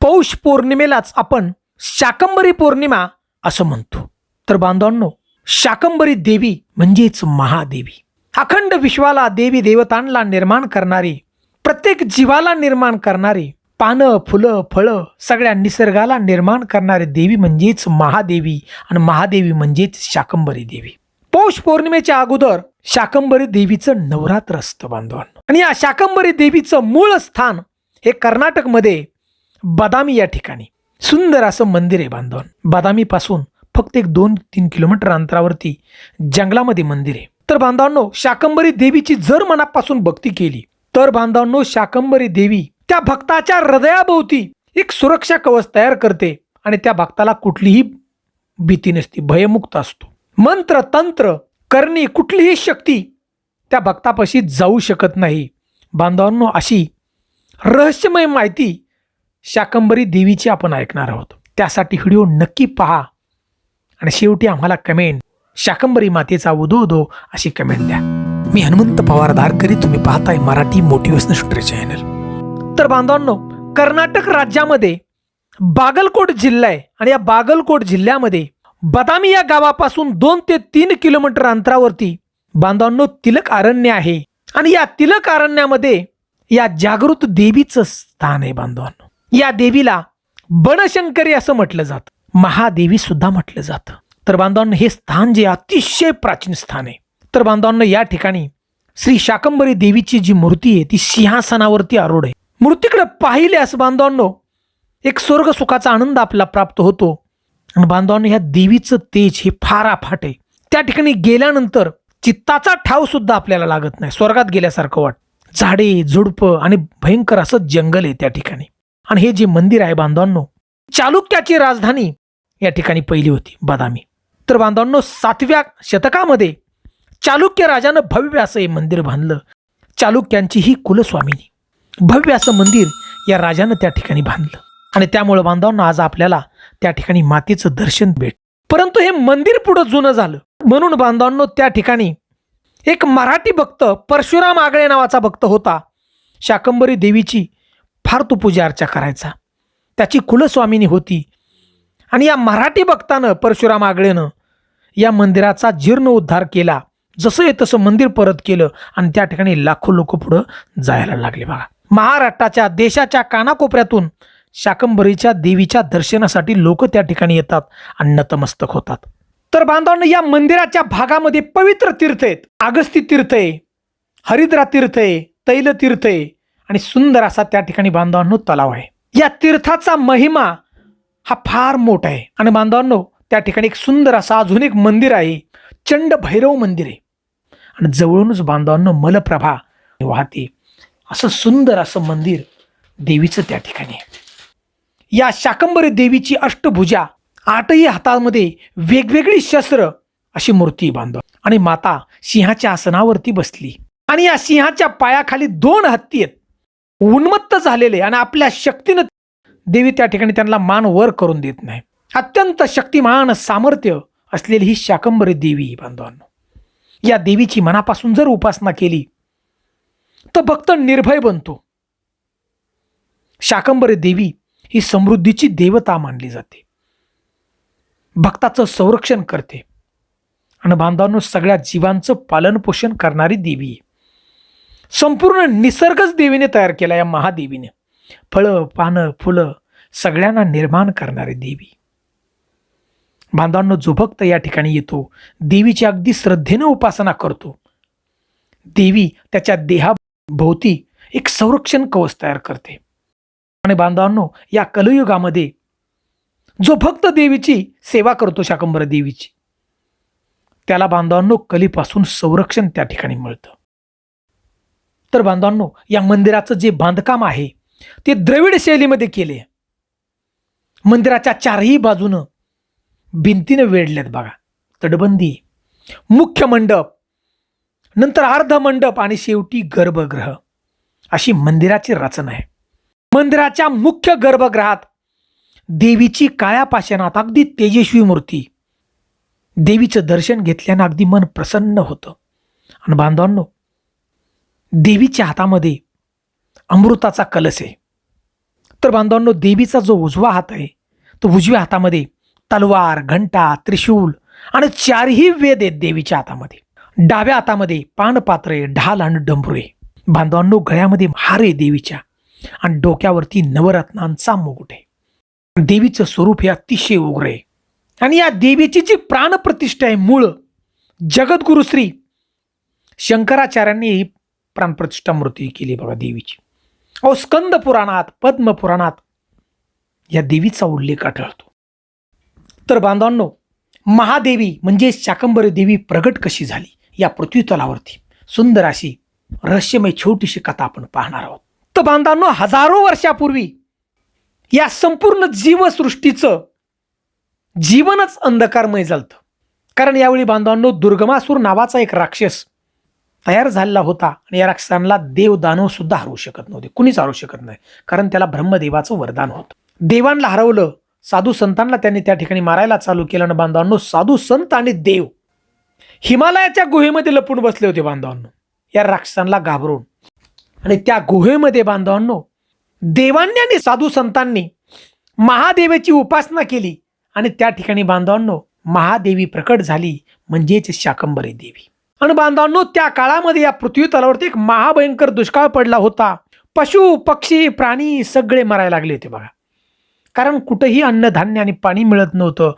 पौष पौर्णिमेलाच आपण शाकंबरी पौर्णिमा असं म्हणतो. तर बांधवांनो शाकंबरी देवी म्हणजेच महादेवी. अखंड विश्वाला देवी देवतांना निर्माण करणारी प्रत्येक जीवाला निर्माण करणारी पानं फुलं फळं सगळ्या निसर्गाला निर्माण करणारी देवी म्हणजेच महादेवी आणि महादेवी म्हणजेच शाकंबरी देवी. पौष पौर्णिमेच्या अगोदर शाकंबरी देवीचं नवरात्र असतं बांधवांनो. आणि या शाकंबरी देवीचं मूळ स्थान हे कर्नाटकमध्ये बदामी या ठिकाणी. सुंदर असं मंदिर आहे बांधवन. बदामीपासून फक्त एक दोन तीन किलोमीटर अंतरावरती जंगलामध्ये मंदिर आहे. तर बांधवांनो शाकंबरी देवीची जर मनापासून भक्ती केली तर बांधवांनो शाकंबरी देवी त्या भक्ताच्या हृदयाभोवती एक सुरक्षा कवच तयार करते आणि त्या भक्ताला कुठलीही भीती नसती भयमुक्त असतो. मंत्र तंत्र करणे कुठलीही शक्ती त्या भक्तापाशी जाऊ शकत नाही. बांधवांनो अशी रहस्यमय माहिती शाकंबरी देवीची आपण ऐकणार आहोत. त्यासाठी व्हिडिओ नक्की पहा. आणि शेवटी आम्हाला कमेंट शाकंबरी मातेचा उदो उदो अशी कमेंट द्या. मी हनुमंत पवार धारकरी तुम्ही पाहताय मराठी मोटिवेशनल स्टोरी चॅनल तर बांधवांनो कर्नाटक राज्यामध्ये बागलकोट जिल्हा आहे. आणि या बागलकोट जिल्ह्यामध्ये बदामी या गावापासून दोन ते तीन किलोमीटर अंतरावरती बांधवांनो तिलक अरण्य आहे. आणि या तिलक अरण्यामध्ये या जागृत देवीचं स्थान आहे बांधवांनो. या देवीला बनशंकरी असं म्हटलं जातं. महादेवी सुद्धा म्हटलं जातं. तर बांधवांनो हे स्थान जे अतिशय प्राचीन स्थान आहे. तर बांधवांनो या ठिकाणी श्री शाकंबरी देवीची जी मूर्ती आहे ती सिंहासनावरती आरूढ आहे. मूर्तीकडे पाहिल्यास बांधवांनो एक स्वर्ग सुखाचा आनंद आपला प्राप्त होतो. आणि बांधवांनो ह्या देवीचं तेज हे फार अफाट आहे. त्या ठिकाणी गेल्यानंतर चित्ताचा ठाव सुद्धा आपल्याला लागत नाही. स्वर्गात गेल्यासारखं वाट झाडे झुडपं आणि भयंकर असं जंगल आहे त्या ठिकाणी. आणि हे जे मंदिर आहे बांधवांनो चालुक्याची राजधानी या ठिकाणी पहिली होती बदामी. तर बांधवांनो सातव्या शतकामध्ये चालुक्य राजानं भव्य असं हे मंदिर बांधलं. चालुक्यांची ही कुलस्वामिनी भव्य असं मंदिर या राजानं त्या ठिकाणी बांधलं. आणि त्यामुळे बांधवांना आज आपल्याला त्या ठिकाणी मातेचं दर्शन भेट परंतु हे मंदिर पुढं जुनं झालं. म्हणून बांधवांनो त्या ठिकाणी एक मराठी भक्त परशुराम आगळे नावाचा भक्त होता. शाकंबरी देवीची फार तो पूजा अर्चा करायचा. त्याची कुलस्वामिनी होती. आणि या मराठी भक्तानं परशुराम आगळेनं या मंदिराचा जीर्ण उद्धार केला. जसं आहे तसं मंदिर परत केलं आणि त्या ठिकाणी लाखो लोक पुढं जायला लागले बघा. महाराष्ट्राच्या देशाच्या कानाकोपऱ्यातून शाकंबरीच्या देवीच्या दर्शनासाठी लोक त्या ठिकाणी येतात आणि नतमस्तक होतात. तर बांधवांनो या मंदिराच्या भागामध्ये पवित्र तीर्थ आहेत. आगस्ती तीर्थ आहे हरिद्रा तीर्थ आहे तैल तीर्थ आहे आणि सुंदर असा त्या ठिकाणी बांधवांनो तलाव आहे. या तीर्थाचा महिमा हा फार मोठा आहे. आणि बांधवांनो त्या ठिकाणी एक सुंदर असं अजून एक मंदिर आहे. चंड भैरव मंदिर आहे. आणि जवळूनच बांधवांनो मलप्रभा वाहते. असं सुंदर असं मंदिर देवीचं त्या ठिकाणी आहे. या शाकंबरी देवीची अष्टभुजा आठही हातामध्ये वेगवेगळी शस्त्र अशी मूर्ती बांधव. आणि माता सिंहाच्या आसनावरती बसली. आणि या सिंहाच्या पायाखाली दोन हत्ती आहेत. उन्मत्त झालेले आणि आपल्या शक्तीनं देवी त्या ठिकाणी त्यांना मान वर करून देत नाही. अत्यंत शक्तिमान सामर्थ्य असलेली ही शाकंबरी देवी बांधवांनो. या देवीची मनापासून जर उपासना केली तर भक्त निर्भय बनतो. शाकंबरी देवी ही समृद्धीची देवता मानली जाते. भक्ताचं संरक्षण करते. आणि बांधवांनो सगळ्या जीवांचं पालनपोषण करणारी देवी आहे. संपूर्ण निसर्गच देवीने तयार केला या महादेवीने. फळं पानं फुलं सगळ्यांना निर्माण करणारी देवी. बांधवांनो जो भक्त या ठिकाणी येतो देवीची अगदी श्रद्धेनं उपासना करतो. देवी त्याच्या देहाभोवती एक संरक्षण कवच तयार करते. आणि बांधवांनो या कलयुगामध्ये जो भक्त देवीची सेवा करतो शाकंबर देवीची त्याला बांधवांनो कलीपासून संरक्षण त्या ठिकाणी मिळतं. तर बांधवांनो या मंदिराचं जे बांधकाम आहे ते द्रविड शैलीमध्ये केले मंदिराच्या चारही बाजूनं भिंतीनं वेढल्यात बघा. तटबंदी मुख्य मंडप नंतर अर्ध मंडप आणि शेवटी गर्भगृह. अशी मंदिराची रचना आहे. मंदिराच्या मुख्य गर्भगृहात देवीची काळ्या पाषाणात अगदी तेजस्वी मूर्ती. देवीचं दर्शन घेतल्यानं अगदी मन प्रसन्न होतं. आणि बांधवांनो देवीच्या हातामध्ये अमृताचा कलश आहे. तर बांधवांनो देवीचा जो उजवा हात आहे तो उजव्या हातामध्ये तलवार घंटा त्रिशूल आणि चारही वेद आहेत देवीच्या हातामध्ये. डाव्या हातामध्ये पानपात्रे ढाल आणि डंबरे बांधवांनो गळ्यामध्ये हार आहे देवीच्या आणि डोक्यावरती नवरत्नांचा मुकुट आहे. देवीचं स्वरूप हे अतिशय उग्र आहे. आणि या देवीची जी प्राणप्रतिष्ठा आहे मूळ जगद्गुरु श्री शंकराचार्यांनी प्राणप्रतिष्ठा मूर्ती केली बघा देवीची. अहो स्कंद पुराणात पद्म पुराणात या देवीचा उल्लेख आढळतो. तर बांधवांनो महादेवी म्हणजे शाकंबरी देवी प्रगट कशी झाली या पृथ्वीतलावरती सुंदर अशी रहस्यमय छोटीशी कथा आपण पाहणार आहोत. तर बांधवांनो हजारो वर्षापूर्वी या संपूर्ण जीवसृष्टीचं जीवनच अंधकारमय झालं कारण यावेळी बांधवांनो दुर्गमासूर नावाचा एक राक्षस तयार झालेला होता आणि या राक्षसांना देव दानव सुद्धा हरवू शकत नव्हते. कुणीच हरवू शकत नाही कारण त्याला ब्रह्मदेवाचं वरदान होतं. देवांना हरवलं साधू संतांना त्यांनी त्या ठिकाणी मारायला चालू केलं आणि बांधवांनो साधू संत आणि देव हिमालयाच्या गुहेमध्ये लपून बसले होते बांधवांनो. या राक्षसांना घाबरून. आणि त्या गुहेमध्ये बांधवांनो देवांनी आणि साधू संतांनी महादेवाची उपासना केली आणि त्या ठिकाणी बांधवांनो महादेवी प्रकट झाली म्हणजेच शाकंबरी देवी. आणि बांधवांनो त्या काळामध्ये या पृथ्वी तलावरती एक महाभयंकर दुष्काळ पडला होता. पशु पक्षी प्राणी सगळे मरायला लागले होते बघा. कारण कुठंही अन्नधान्य आणि पाणी मिळत नव्हतं.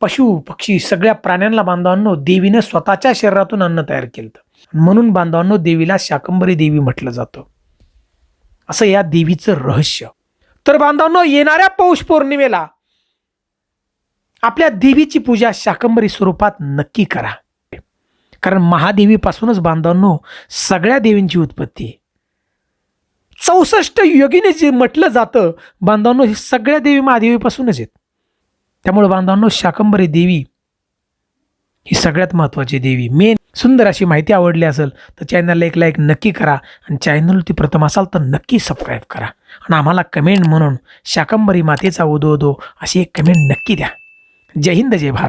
पशु पक्षी सगळ्या प्राण्यांना बांधवांनो देवीनं स्वतःच्या शरीरातून अन्न तयार केलं म्हणून बांधवांनो देवीला शाकंबरी देवी म्हटलं जातं. असं या देवीचं रहस्य. तर बांधवांनो येणाऱ्या पौष पौर्णिमेला आपल्या देवीची पूजा शाकंबरी स्वरूपात नक्की करा. कारण महादेवीपासूनच बांधवांनो सगळ्या देवींची उत्पत्ती आहे. चौसष्ट योगीने जे म्हटलं जातं बांधवांनो हे सगळ्या देवी महादेवीपासूनच आहेत. त्यामुळे बांधवांनो शाकंबरी देवी ही सगळ्यात महत्त्वाची देवी. मेन सुंदर अशी माहिती आवडली असेल तर चॅनलला एक लाईक नक्की करा आणि चॅनलवरती प्रथम असाल तर नक्की सबस्क्राईब करा. आणि आम्हाला कमेंट म्हणून शाकंबरी मातेचा उदो उदो अशी एक कमेंट नक्की द्या. जय हिंद जय भारत.